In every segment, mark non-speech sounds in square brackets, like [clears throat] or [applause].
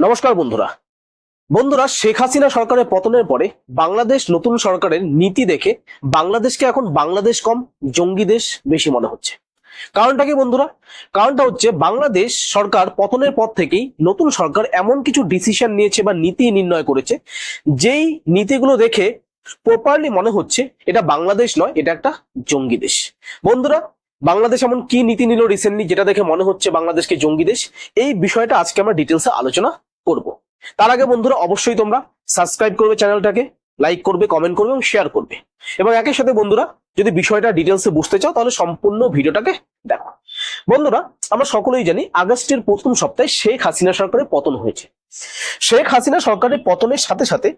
নমস্কার বন্ধুরা। বন্ধুরা, শেখ হাসিনা সরকারের পতনের পরে বাংলাদেশ নতুন সরকারের নীতি দেখে বাংলাদেশকে এখন বাংলাদেশ কম, জঙ্গি দেশ বেশি মনে হচ্ছে। কারণটা কি বন্ধুরা? কারণটা হচ্ছে বাংলাদেশ সরকার পতনের পর থেকেই নতুন সরকার এমন কিছু ডিসিশন নিয়েছে বা নীতি নির্ণয় করেছে, যেই নীতিগুলো দেখে প্রপারলি মনে হচ্ছে এটা বাংলাদেশ নয়, এটা একটা জঙ্গি দেশ। বন্ধুরা, বাংলাদেশ এমন কি নীতি নিল রিসেন্টলি যেটা দেখে মনে হচ্ছে বাংলাদেশকে জঙ্গি দেশ? এই বিষয়টা আজকে আমরা ডিটেলসে আলোচনা করব। তার আগে বন্ধুরা, অবশ্যই তোমরা সাবস্ক্রাইব করবে চ্যানেলটাকে লাইক করবে কমেন্ট করবে এবং শেয়ার করবে। এবং একই সাথে বন্ধুরা, যদি বিষয়টা ডিটেলসে বুঝতে চাও, তাহলে সম্পূর্ণ ভিডিওটাকে দেখো। বন্ধুরা, আমরা সকলেই জানি আগস্টের প্রথম সপ্তাহে শেখ হাসিনা সরকারের পতন হয়েছে। শেখ হাসিনা সরকারের পতনের সাথে সাথে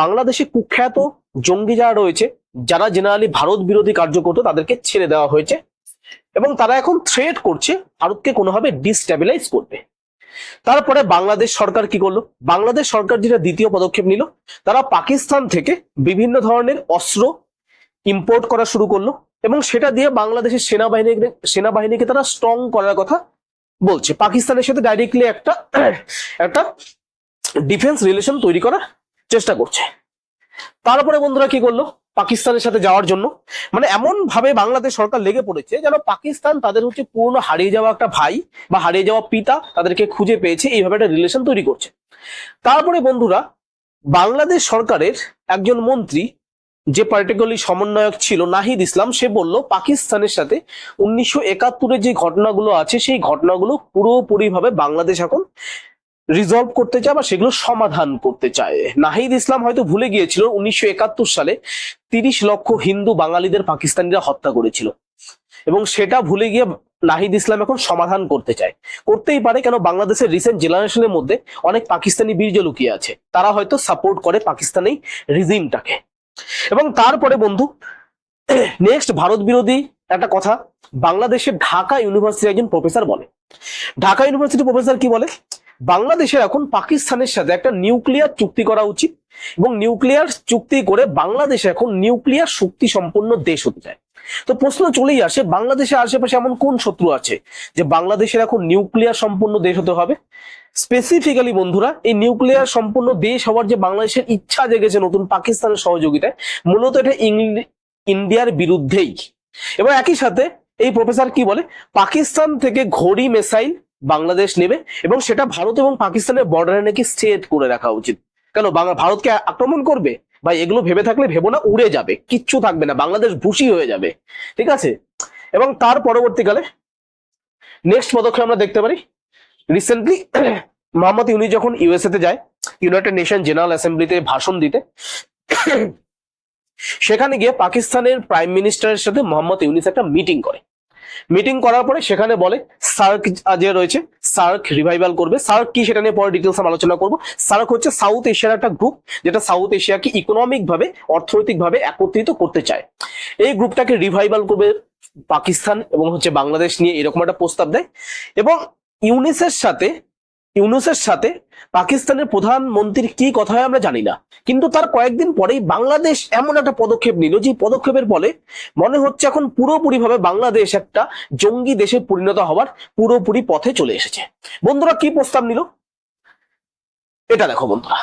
বাংলাদেশে কুখ্যাত জঙ্গি যারা রয়েছে, যারা জেনারেলি ভারত বিরোধী কার্য করতো তাদেরকে ছেড়ে দেওয়া হয়েছে। এবং তারা এখন থ্রেট করছে ভারতকে কোনোভাবে ডিস্টেবিলাইজ করবে তারপরে বাংলাদেশ সরকার কি করল? বাংলাদেশ সরকার যেটা দ্বিতীয় পদক্ষেপ নিল, তারা পাকিস্তান থেকে বিভিন্ন ধরনের অস্ত্র ইম্পোর্ট করা শুরু করল এবং সেটা দিয়ে বাংলাদেশের সেনাবাহিনী সেনাবাহিনীকে তারা স্ট্রং করার কথা বলছে। পাকিস্তানের সাথে ডাইরেক্টলি একটা একটা ডিফেন্স রিলেশন তৈরি করার চেষ্টা করছে। তারপরে বন্ধুরা কি করল? পাকিস্তানের সাথে যাওয়ার জন্য। মানে এমন ভাবে বাংলাদেশ সরকার লেগে পড়েছে যেন পাকিস্তান তাদের হচ্ছে পুরনো হারিয়ে যাওয়া একটা ভাই বা হারিয়ে যাওয়া পিতা তাদেরকে খুঁজে পেয়েছে, এইভাবে একটা রিলেশন তৈরি করছে। তারপরে বন্ধুরা, বাংলাদেশ সরকারের একজন মন্ত্রী যে পার্টিকুলারলি সমন্বয়ক ছিল, নাহিদ ইসলাম, সে বলল, পাকিস্তানের সাথে উনিশশো একাত্তরের যে ঘটনাগুলো আছে, সেই ঘটনাগুলো পুরোপুরিভাবে বাংলাদেশ এখন রিজলভ করতে চায় বা সেগুলো সমাধান করতে চায়। নাহিদ ইসলাম হয়তো ভুলে গিয়েছিল, উনিশশো একাত্তর সালে তিরিশ লক্ষ হিন্দু বাঙালিদের পাকিস্তানিরা হত্যা করেছিল। এবং সেটা ভুলে গিয়ে নাহিদ ইসলাম এখন সমাধান করতে চায়। করতেই পারে, কেন বাংলাদেশের রিসেন্ট জেনারেশনের মধ্যে অনেক পাকিস্তানি বীর্য লুকিয়ে আছে। তারা হয়তো সাপোর্ট করে পাকিস্তানি রিজিমটাকে এবং তারপরে বন্ধু নেক্সট ভারত বিরোধী একটা কথা বাংলাদেশের ঢাকা ইউনিভার্সিটির একজন প্রফেসর বলে। ঢাকা ইউনিভার্সিটি প্রফেসর কি বলে? বাংলাদেশের এখন পাকিস্তানের সাথে একটা নিউক্লিয়ার চুক্তি করা উচিত এবং নিউক্লিয়ার চুক্তি করে বাংলাদেশ এখন নিউক্লিয়ার শক্তি সম্পন্ন দেশ হতে চায়। তো প্রশ্ন চলেই আসে, বাংলাদেশের আশেপাশে এমন কোন শত্রু আছে যে বাংলাদেশের এখন নিউক্লিয়ার সম্পন্ন দেশ হতে হবে? স্পেসিফিক্যালি বন্ধুরা, এই নিউক্লিয়ার সম্পন্ন দেশ হওয়ার যে বাংলাদেশের ইচ্ছা জেগেছে নতুন পাকিস্তানের সহযোগিতায়, মূলত এটা ইন্ডিয়ার বিরুদ্ধেই। এবং একই সাথে এই প্রফেসর কি বলে? পাকিস্তান থেকে ঘড়ি মেসাইল বাংলাদেশ নেবে এবং সেটা ভারত এবং পাকিস্তানের বর্ডারে নাকি সেট করে রাখা উচিত। কেন? ভারতকে আক্রমণ করবে? ভাই, এগুলো ভেবে থাকলে ভেবো না, উড়ে যাবে। কিচ্ছু থাকবে না। বাংলাদেশ ভুসি হয়ে যাবে। ঠিক আছে? এবং তার পরবর্তীকালে নেক্সট পদক্ষেপ আমরা দেখতে পারি। রিসেন্টলি [coughs] মোহাম্মদ ইউনি যখন ইউএসএ তে যায় ইউনাইটেড নেশন জেনারেল অ্যাসেম্বলিতে ভাষণ দিতে, [coughs] সেখানে গিয়ে পাকিস্তানের প্রাইম মিনিস্টারের সাথে মোহাম্মদ ইউনিস একটা মিটিং করে। মিটিং করার পরে সেখানে বলে সার্ক যে রয়েছে সার্ক রিভাইভাল করবে। সার্ক কি সেটা নিয়ে পরে ডিটেলস আমি আলোচনা করব। সার্ক হচ্ছে সাউথ এশিয়ার একটা গ্রুপ যেটা সাউথ এশিয়াকে ইকোনমিকভাবে অর্থনৈতিকভাবে অর্থনৈতিক ভাবে একত্রিত করতে চায়। এই গ্রুপটাকে রিভাইভাল করবে পাকিস্তান এবং হচ্ছে বাংলাদেশ নিয়ে এরকম একটা প্রস্তাব দেয়। এবং ইউনিসের সাথে ইউনুসের সাথে পাকিস্তানের প্রধানমন্ত্রীর কি কথা আমরা জানি না। কিন্তু তার কয়েকদিন পরেই বাংলাদেশ এমন একটা পদক্ষেপ নিল, যে পদক্ষেপের ফলে মনে হচ্ছে এখন পুরোপুরি ভাবে বাংলাদেশ একটা জঙ্গি দেশে পরিণত হওয়ার পুরোপুরি পথে চলে এসেছে। বন্ধুরা, কি প্রস্তাব নিল? এটা দেখো বন্ধুরা।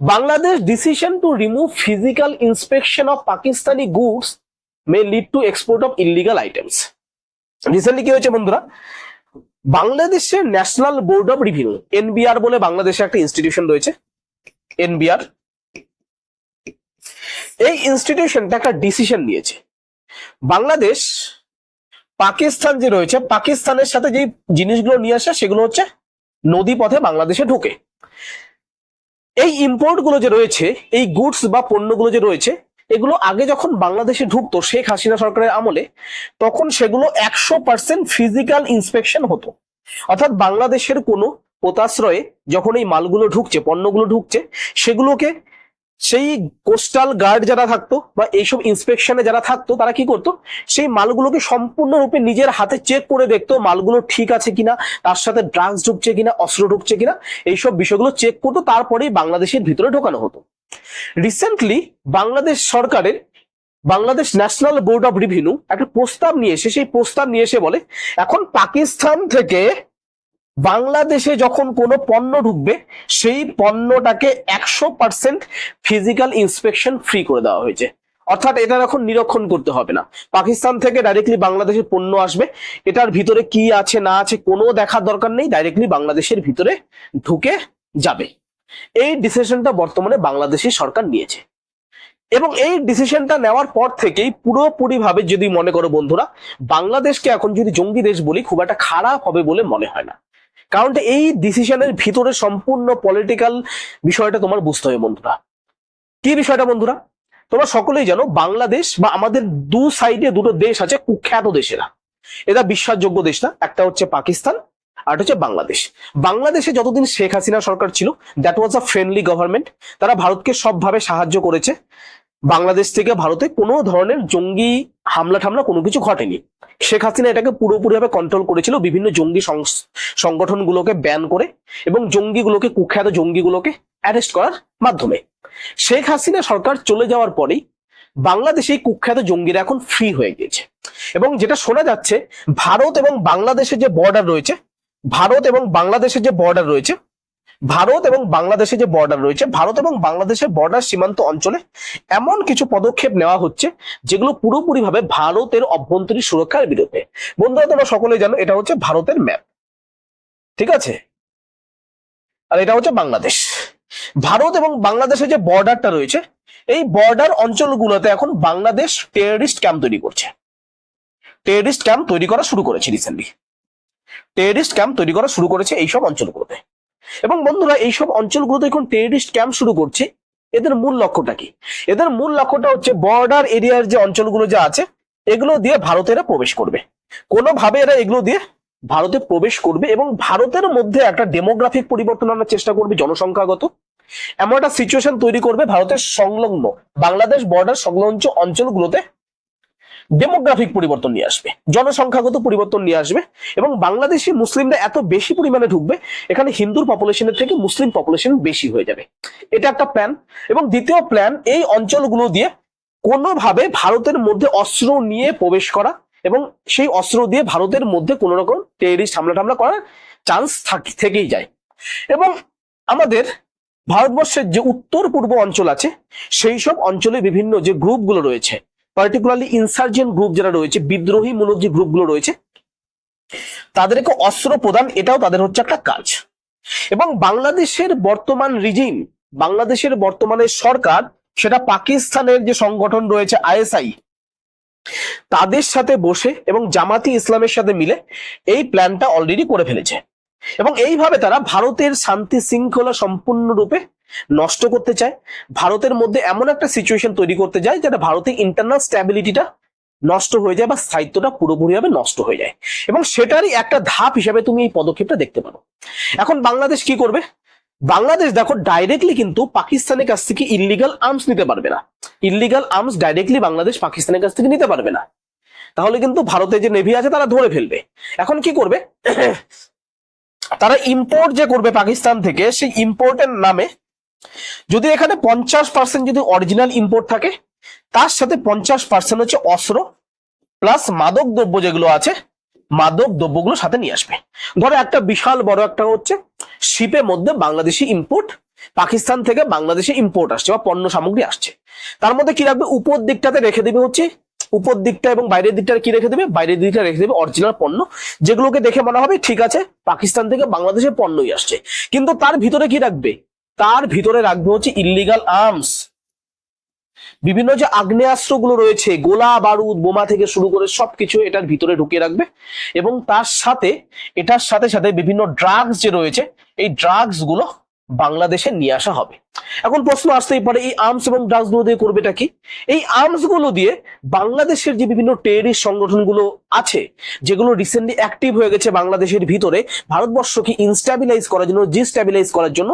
Bangladesh decision to remove physical inspection of Pakistani goods may lead to export of illegal items recently কি হয়েছে বন্ধুরা? বাংলাদেশের national board of review, NBR বলে বাংলাদেশে একটা ইনস্টিটিউশন রয়েছে, এনবিআর। এই ইনস্টিটিউশনটা একটা ডিসিশন নিয়েছে। বাংলাদেশ, পাকিস্তান যে রয়েছে, পাকিস্তানের সাথে যে জিনিসগুলো নিয়ে আসে, সেগুলো হচ্ছে নদী পথে বাংলাদেশে ঢোকে। এই ইম্পোর্টগুলো যে রয়েছে, এই গুডস বা পণ্যগুলো যে রয়েছে এগুলো আগে যখন বাংলাদেশে ঢুকতো শেখ হাসিনা সরকারের আমলে, তখন সেগুলো একশো পার্সেন্ট ফিজিক্যাল ইন্সপেকশন হতো। অর্থাৎ বাংলাদেশের কোনো পোতাশ্রয়ে যখন এই মালগুলো ঢুকছে, পণ্যগুলো ঢুকছে, সেগুলোকে সেই কোস্টাল গার্ড যারা থাকতো বা এইসব ইন্সপেকশনে যারা থাকতো, তারা কি করতো? সেই মালগুলোকে সম্পূর্ণরূপে নিজের হাতে চেক করে দেখতো মালগুলো ঠিক আছে কিনা, তার সাথে ড্রাগস ঢুকছে কিনা, অস্ত্র ঢুকছে কিনা, এইসব বিষয়গুলো চেক করতো, তারপরেই বাংলাদেশের ভিতরে ঢোকানো হতো। রিসেন্টলি বাংলাদেশ সরকারের Bangladesh national board of revenue একটা প্রস্তাব নিয়ে এসে, সেই প্রস্তাব নিয়ে এসে বলে, এখন পাকিস্তান থেকে বাংলাদেশে যখন কোনো পণ্য ঢুকবে, সেই পণ্যটাকে একশো পার্সেন্ট ফিজিক্যাল ইন্সপেকশন ফ্রি করে দেওয়া হয়েছে। অর্থাৎ এটা এখন নিরীক্ষণ করতে হবে না। পাকিস্তান থেকে ডাইরেক্টলি বাংলাদেশে পণ্য আসবে। এটার ভিতরে কি আছে, না আছে, কোনো দেখার দরকার নেই। ডাইরেক্টলি বাংলাদেশের ভিতরে ঢুকে যাবে। এই ডিসিশনটা বর্তমানে বাংলাদেশি সরকার নিয়েছে। এবং এই ডিসিশনটা নেওয়ার পর থেকেই পুরোপুরি ভাবে যদি মনে করো বন্ধুরা, বাংলাদেশকে এখন যদি জঙ্গি দেশ বলি, খুব একটা খারাপ হবে বলে মনে হয় না। কারণ এই ডিসিশনের ভিতরে সম্পূর্ণ পলিটিক্যাল বিষয়টা তোমার বুঝতে হবে বন্ধুরা। কি বিষয়টা বন্ধুরা? তোমরা সকলেই জানো, বাংলাদেশ বা আমাদের দু সাইডে দুটো দেশ আছে কুখ্যাত দেশেরা। এটা বিশ্বাসযোগ্য দেশ না, একটা হচ্ছে পাকিস্তান আর হচ্ছে বাংলাদেশ। বাংলাদেশে যতদিন শেখ হাসিনা সরকার ছিল that was a friendly government তারা ভারতকে সবভাবে সাহায্য করেছে। বাংলাদেশ থেকে ভারতে কোনো ধরনের জঙ্গি হামলা ঠামলা কোনো কিছু ঘটেনি। শেখ হাসিনা এটাকে পুরোপুরিভাবে কন্ট্রোল করেছিল বিভিন্ন জঙ্গি সংগঠনগুলোকে ব্যান করে এবং জঙ্গিগুলোকে, কুখ্যাত জঙ্গিগুলোকে অ্যারেস্ট করার মাধ্যমে। শেখ হাসিনা সরকার চলে যাওয়ার পরেই বাংলাদেশে কুখ্যাত জঙ্গিরা এখন ফ্রি হয়ে গিয়েছে। এবং যেটা শোনা যাচ্ছে, ভারত এবং বাংলাদেশের যে বর্ডার রয়েছে ভারত এবং বাংলাদেশের যে বর্ডার রয়েছে, ভারত এবং বাংলাদেশের যে বর্ডার রয়েছে, ভারত এবং বাংলাদেশের বর্ডার সীমান্ত অঞ্চলে এমন কিছু পদক্ষেপ নেওয়া হচ্ছে, যেগুলো পুরোপুরিভাবে ভারতের অভ্যন্তরীণ সুরক্ষার বিরুদ্ধে। বন্ধুরা, তোমরা সকলেই জানো, এটা হচ্ছে ভারতের ম্যাপ ঠিক আছে? আর এটা হচ্ছে বাংলাদেশ। ভারত এবং বাংলাদেশের যে বর্ডারটা রয়েছে, এই বর্ডার অঞ্চলগুলোতে এখন বাংলাদেশ টেররিস্ট ক্যাম্প তৈরি করছে। টেররিস্ট ক্যাম্প তৈরি করা শুরু করেছে রিসেন্টলি টেররিস্ট ক্যাম্প তৈরি করা শুরু করেছে এইসব অঞ্চলগুলোতে। এবং বন্ধুরা, এইসব অঞ্চলগুলোতে এখন টেররিস্ট ক্যাম্প শুরু করছে। এদের মূল লক্ষ্যটা কি? এদের মূল লক্ষ্যটা হচ্ছে বর্ডার এরিয়ার যে অঞ্চলগুলো যা আছে, এগুলো দিয়ে ভারতেরা প্রবেশ করবে। কোনোভাবে এরা এগুলো দিয়ে ভারতে প্রবেশ করবে এবং ভারতের মধ্যে একটা ডেমোগ্রাফিক পরিবর্তন আনার চেষ্টা করবে জনসংখ্যাগত। এমন একটা সিচুয়েশন তৈরি করবে ভারতের সংলগ্ন বাংলাদেশ বর্ডার সংলগ্ন অঞ্চলগুলোতে ডেমোগ্রাফিক পরিবর্তন নিয়ে আসবে, জনসংখ্যাগত পরিবর্তন নিয়ে আসবে এবং বাংলাদেশি মুসলিমরা এত বেশি পরিমাণে ঢুকবে, এখানে হিন্দুর পপুলেশনের থেকে মুসলিম পপুলেশন বেশি হয়ে যাবে। এটা একটা প্ল্যান এবং দ্বিতীয় প্ল্যান এই অঞ্চলগুলো দিয়ে কোনোভাবে ভারতের মধ্যে অস্ত্র নিয়ে প্রবেশ করা এবং সেই অস্ত্র দিয়ে ভারতের মধ্যে কোনো রকম টেরিস্ট হামলা টামলা করার চান্স থেকেই যায়। এবং আমাদের ভারতবর্ষের যে উত্তর পূর্ব অঞ্চল আছে, সেই সব অঞ্চলে বিভিন্ন যে গ্রুপগুলো রয়েছে পার্টিকুলারলি ইনসার্জেন্ট গ্রুপ যারা রয়েছে, বিদ্রোহী মূলক যে গ্রুপগুলো রয়েছে, তাদেরকে অস্ত্র প্রদান, এটাও তাদের হচ্ছে একটা কাজ। এবং বাংলাদেশের বর্তমান রিজিম বাংলাদেশের বর্তমানে সরকার, সেটা পাকিস্তানের যে সংগঠন রয়েছে, আইএসআই, তাদের সাথে বসে এবং জামাতি ইসলামের সাথে মিলে এই প্ল্যানটা অলরেডি করে ফেলেছে। এবং এইভাবে তারা ভারতের শান্তি শৃঙ্খলা সম্পূর্ণরূপে নষ্ট করতে চায়, ভারতের মধ্যে এমন একটা সিচুয়েশন তৈরি করতে যায় যেটা ভারতের ইন্টারনাল স্ট্যাবিলিটিটা নষ্ট হয়ে যায় বা স্থায়িত্বটা পুরোপুরিভাবে নষ্ট হয়ে যায়। এবং সেটারই একটা ধাপ হিসাবে তুমি এই পদক্ষেপটা দেখতে পারো। এখন বাংলাদেশ কি করবে? বাংলাদেশ দেখো ডাইরেক্টলি কিন্তু পাকিস্তানের কাছ থেকে ইলিগাল আর্মস নিতে পারবে না। ইলিগাল আর্মস ডাইরেক্টলি বাংলাদেশ পাকিস্তানের কাছ থেকে নিতে পারবে না। তাহলে কিন্তু ভারতের যে নেভি আছে তারা ধরে ফেলবে। এখন কি করবে? [clears throat] তারা ইম্পোর্ট যে করবে পাকিস্তান থেকে, সেই ইম্পোর্টের নামে যদি এখানে পঞ্চাশ পার্সেন্ট যদি অরিজিনাল ইম্পোর্ট থাকে, তার সাথে পঞ্চাশ পার্সেন্ট হচ্ছে অস্ত্র প্লাস মাদক দ্রব্য যেগুলো আছে, মাদক দ্রব্যগুলো সাথে নিয়ে আসবে। ধরো একটা বিশাল বড় একটা হচ্ছে শিপের মধ্যে বাংলাদেশি ইম্পোর্ট পাকিস্তান থেকে বাংলাদেশে ইম্পোর্ট আসছে বা পণ্য সামগ্রী আসছে। তার মধ্যে কি রাখবে? উপর দিকটাতে রেখে দেবে হচ্ছে, উপর দিকটা এবং বাইরের দিকটা কি রেখে দেবে? বাইরের দিকটা রেখে দেবে অরিজিনাল পণ্য। যেগুলোকে দেখে মনে হবে, ঠিক আছে, পাকিস্তান থেকে বাংলাদেশের পণ্যই আসছে। কিন্তু তার ভিতরে কি রাখবে? তার ভিতরে রাখবে হচ্ছে ইলিগাল আর্মস বিভিন্ন যে আগ্নেয়াস্ত্রগুলো রয়েছে, গোলা, বারুদ, বোমা থেকে শুরু করে সবকিছু এটার ভিতরে ঢুকিয়ে রাখবে এবং তার সাথে, এটার সাথে সাথে বিভিন্ন ড্রাগস যে রয়েছে, এই ড্রাগসগুলো বাংলাদেশে নিয়ে আসা হবে। এখন প্রশ্ন আসতেই পারে, এই আর্মস এবং ড্রাগসগুলো দিয়ে করবেটা কি? এই আর্মসগুলো দিয়ে বাংলাদেশের যে বিভিন্ন টেরিস্ট সংগঠনগুলো আছে, যেগুলো রিসেন্টলি অ্যাক্টিভ হয়ে গেছে বাংলাদেশের ভিতরে, ভারতবর্ষকে ইনস্টাবিলাইজ করার জন্য ডিস্টাবিলাইজ করার জন্য,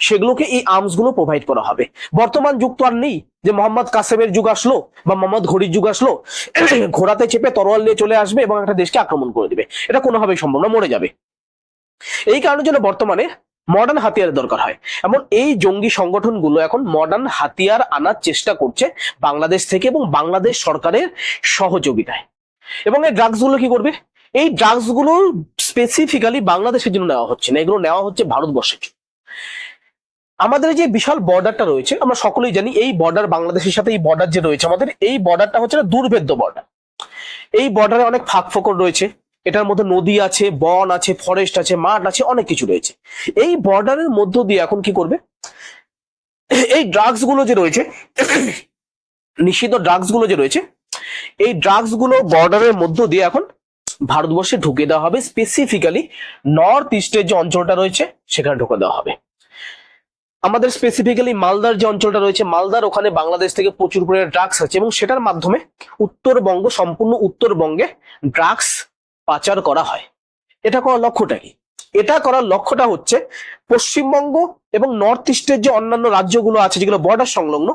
সেগুলোকে এই আর্মসগুলো প্রোভাইড করা হবে। বর্তমান যুগ তো আর নেই যে মোহাম্মদ কাসেমের যুগ আসলো বা মোহাম্মদ ঘড়ির যুগ আসলো, [clears throat] ঘোড়াতে চেপে তরোয়াল নিয়ে চলে আসবে এবং একটা দেশকে আক্রমণ করে দিবে। এটা কোনোভাবেই সম্ভব না, মরে যাবে। এই কারণের জন্য বর্তমানে মডার্ন হাতিয়ার দরকার হয়। এমন এই জঙ্গি সংগঠনগুলো এখন মডার্ন হাতিয়ার আনার চেষ্টা করছে বাংলাদেশ থেকে এবং বাংলাদেশ সরকারের সহযোগিতায়। এবং এই ড্রাগসগুলো কি করবে? এই ড্রাগসগুলো স্পেসিফিক্যালি বাংলাদেশের জন্য নেওয়া হচ্ছে না, এগুলো নেওয়া হচ্ছে ভারতবর্ষের জন্য। আমাদের যে বিশাল বর্ডারটা রয়েছে, আমরা সকলেই জানি এই বর্ডার বাংলাদেশের সাথে এই বর্ডার যে রয়েছে, আমাদের এই বর্ডারটা হচ্ছে না দুর্ভেদ্য বর্ডার এই বর্ডারে অনেক ফাঁক ফোকর রয়েছে এটার মধ্যে নদী আছে, বন আছে ফরেস্ট আছে, মাঠ আছে, অনেক কিছু রয়েছে। এই বর্ডারের মধ্য দিয়ে এখন কি করবে? এই ড্রাগসগুলো যে রয়েছে, নিষিদ্ধ ড্রাগসগুলো যে রয়েছে, এই ড্রাগসগুলো বর্ডারের মধ্য দিয়ে এখন ভারতবর্ষে ঢুকে দেওয়া হবে। স্পেসিফিক্যালি নর্থ ইস্টের যে অঞ্চলটা রয়েছে, সেখানে ঢুকে দেওয়া হবে। আমাদের স্পেসিফিক্যালি মালদার যে অঞ্চলটা রয়েছে, মালদার ওখানে বাংলাদেশ থেকে প্রচুর পরিমাণে ড্রাগস আছে এবং সেটার মাধ্যমে উত্তরবঙ্গ, সম্পূর্ণ উত্তরবঙ্গে ড্রাগস পাচার করা হয়। এটা করার লক্ষ্যটা কি? এটা করার লক্ষ্যটা হচ্ছে পশ্চিমবঙ্গ এবং নর্থ ইস্টের যে অন্যান্য রাজ্যগুলো আছে, যেগুলো বর্ডার সংলগ্ন,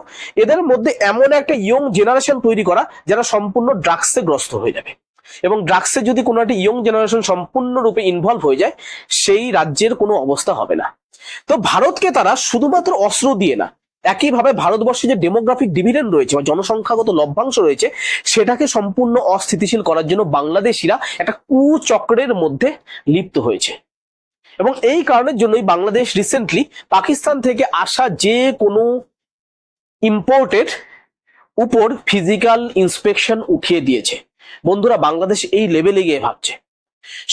এদের মধ্যে এমন একটা ইয়ং জেনারেশন তৈরি করা যারা সম্পূর্ণ ড্রাগসে গ্রস্ত হয়ে যাবে। এবং ড্রাগসে যদি কোনো একটা ইয়ং জেনারেশন সম্পূর্ণরূপে ইনভলভ হয়ে যায়, সেই রাজ্যের কোনো অবস্থা হবে না। তো ভারতকে তারা শুধুমাত্র অস্ত্র দিয়ে না একইভাবে ভারতবর্ষে যে ডেমোগ্রাফিক ডিভিডেন্ড রয়েছে বা জনসংখ্যাগত লভ্যাংশ রয়েছে, সেটাকে সম্পূর্ণ অস্থিতিশীল করার জন্য বাংলাদেশিরা একটা কুচক্রের মধ্যে লিপ্ত হয়েছে। এবং এই কারণের জন্যই বাংলাদেশ রিসেন্টলি পাকিস্তান থেকে আসা যে কোনো ইম্পোর্টেড উপর ফিজিক্যাল ইন্সপেকশন উঠিয়ে দিয়েছে। বন্ধুরা, বাংলাদেশ এই লেভেলে গিয়ে ভাবছে।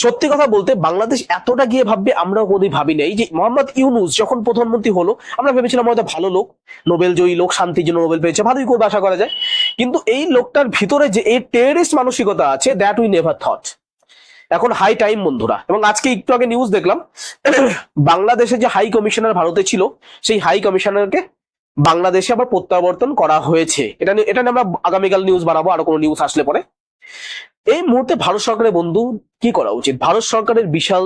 সত্যি কথা বলতে বাংলাদেশ এতটা গিয়ে ভাববে আমরা কোনোদিন ভাবি নাই যে মোহাম্মদ ইউনুস যখন প্রধানমন্ত্রী হলো, আমরা ভেবেছিলাম হয়তো ভালো লোক, নোবেল জয়ী লোক, শান্তির জন্য নোবেল পেয়েছে, ভালোই করবে আশা করা যায়। কিন্তু এই লোকটার ভিতরে যে এই টেরিস্ট মানসিকতা আছে দ্যাট উই নেভার থট এখন হাই টাইম বন্ধুরা। এবং আজকে একটু আগে নিউজ দেখলাম, বাংলাদেশে যে হাই কমিশনার ভারতে ছিল, সেই হাই কমিশনারকে বাংলাদেশে আবার প্রত্যাবর্তন করা হয়েছে। এটা নিয়ে এটা নিয়ে আমরা আগামীকাল নিউজ বানাবো, আরও কোনো নিউজ আসলে পরে। এই মুহূর্তে ভারত সরকারের বন্ধু, কি করা উচিত? ভারত সরকারের বিশাল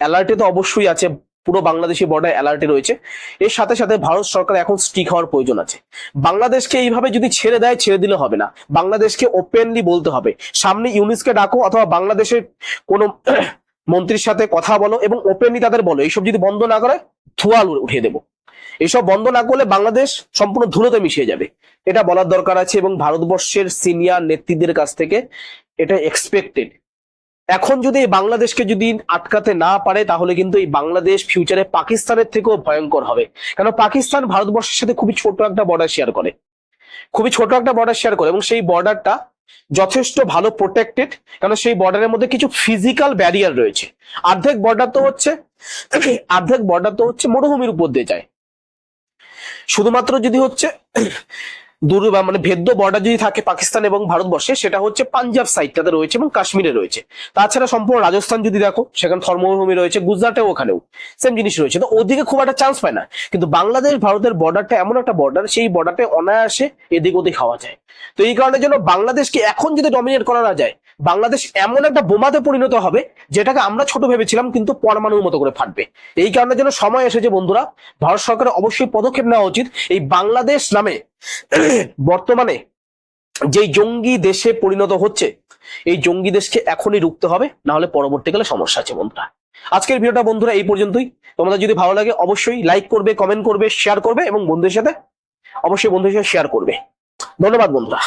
অ্যালার্টে তো অবশ্যই আছে, পুরো বাংলাদেশি বর্ডার অ্যালার্টে রয়েছে। এর সাথে সাথে ভারত সরকার এখন স্টিক হওয়ার প্রয়োজন আছে। বাংলাদেশকে এইভাবে যদি ছেড়ে দেয়, ছেড়ে দিলে হবে না। বাংলাদেশকে ওপেনলি বলতে হবে। সামনে ইউনিসকে ডাকো অথবা বাংলাদেশের কোনো [clears throat] মন্ত্রীর সাথে কথা বলো এবং ওপেনলি তাদের বলো। এইসব যদি বন্ধ না করে ধোয়া উঠিয়ে দেবো। এইসব বন্ধ না করলে বাংলাদেশ সম্পূর্ণ ধুলোতে মিশিয়ে যাবে। এটা বলার দরকার আছে এবং ভারতবর্ষের সিনিয়র নেতৃত্বের কাছ থেকে এটা এক্সপেক্টেড এখন যদি এই বাংলাদেশকে যদি আটকাতে না পারে, তাহলে কিন্তু এই বাংলাদেশ ফিউচারে পাকিস্তানের থেকেও ভয়ঙ্কর হবে। কারণ পাকিস্তান ভারতবর্ষের সাথে খুবই ছোট একটা বর্ডার শেয়ার করে। খুবই ছোট একটা বর্ডার শেয়ার করে এবং সেই বর্ডারটা যথেষ্ট ভালো প্রোটেক্টেড কারণ সেই বর্ডারের মধ্যে কিছু ফিজিক্যাল ব্যারিয়ার রয়েছে। অর্ধেক বর্ডার তো হচ্ছে, অর্ধেক বর্ডার তো হচ্ছে মরুভূমির উপর দিয়ে যায়। শুধুমাত্র যদি হচ্ছে দূর মানে ভেদ্য বর্ডার যদি থাকে পাকিস্তান এবং ভারতবর্ষে, সেটা হচ্ছে পাঞ্জাব সাইডটাতে রয়েছে এবং কাশ্মীরে রয়েছে। তাছাড়া সম্পূর্ণ রাজস্থান যদি দেখো, সেখানে থর্মভূমি রয়েছে, গুজরাটেও ওখানেও সেম জিনিস রয়েছে। তো ওদিকে খুব একটা চান্স পায় না। কিন্তু বাংলাদেশ, ভারতের বর্ডারটা এমন একটা বর্ডার সেই বর্ডারটা অনায়াসে এদিক ওদিক খাওয়া যায়। তো এই কারণের জন্য বাংলাদেশকে এখন যদি ডমিনেট করা না যায় বাংলাদেশ এমন একটা বোমাতে পরিণত হবে, যেটাকে আমরা ছোট ভেবেছিলাম, কিন্তু পরমাণুর মতো করে ফাটবে। এই কারণে যেন সময় এসেছে, বন্ধুরা। ভারত সরকারের অবশ্যই পদক্ষেপ নেওয়া উচিত। এই বাংলাদেশ নামে বর্তমানে যেই জঙ্গি দেশে পরিণত হচ্ছে, এই জঙ্গি দেশকে এখনই রুখতে হবে, না হলে পরবর্তীকালে সমস্যা আছে, বন্ধুরা। আজকের ভিডিওটা, বন্ধুরা, এই পর্যন্তই। তোমাদের যদি ভালো লাগে, অবশ্যই লাইক করবে কমেন্ট করবে শেয়ার করবে, এবং বন্ধুদের সাথে অবশ্যই বন্ধুদের সাথে শেয়ার করবে। ধন্যবাদ, বন্ধুরা।